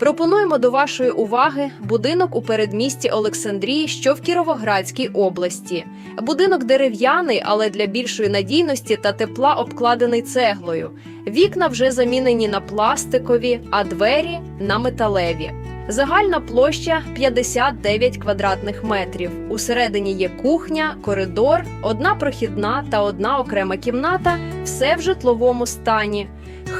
Пропонуємо до вашої уваги будинок у передмісті Олександрії, що в Кіровоградській області. Будинок дерев'яний, але для більшої надійності та тепла обкладений цеглою. Вікна вже замінені на пластикові, а двері на металеві. Загальна площа 59 квадратних метрів. Усередині є кухня, коридор, одна прохідна та одна окрема кімната. Все в житловому стані.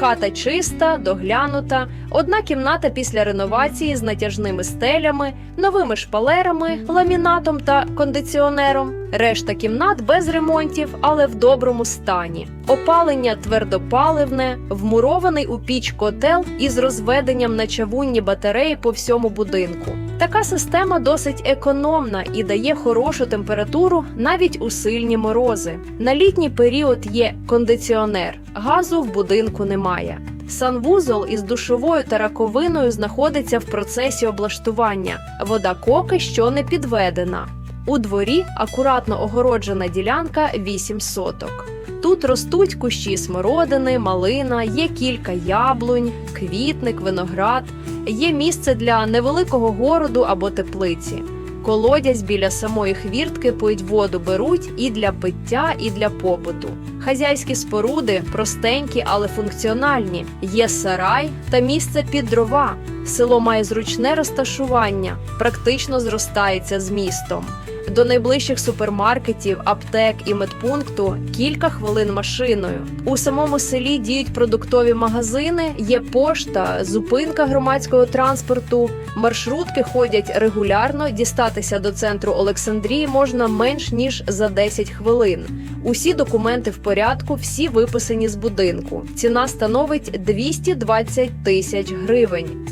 Хата чиста, доглянута, одна кімната після реновації з натяжними стелями, новими шпалерами, ламінатом та кондиціонером. Решта кімнат без ремонтів, але в доброму стані. Опалення твердопаливне, вмурований у піч котел із розведенням на чавунні батареї по всьому будинку. Така система досить економна і дає хорошу температуру навіть у сильні морози. На літній період є кондиціонер, газу в будинку немає. Санвузол із душовою та раковиною знаходиться в процесі облаштування. Вода поки що не підведена. У дворі акуратно огороджена ділянка 8 соток. Тут ростуть кущі смородини, малина, є кілька яблунь, квітник, виноград, є місце для невеликого городу або теплиці. Колодязь біля самої хвіртки пить воду беруть і для пиття, і для побуту. Хазяйські споруди простенькі, але функціональні. Є сарай та місце під дрова. Село має зручне розташування, практично зростається з містом. До найближчих супермаркетів, аптек і медпункту кілька хвилин машиною. У самому селі діють продуктові магазини, є пошта, зупинка громадського транспорту. Маршрутки ходять регулярно. Дістатися до центру Олександрії можна менш ніж за 10 хвилин. Усі документи в порядку, всі виписані з будинку. Ціна становить 220 тисяч гривень.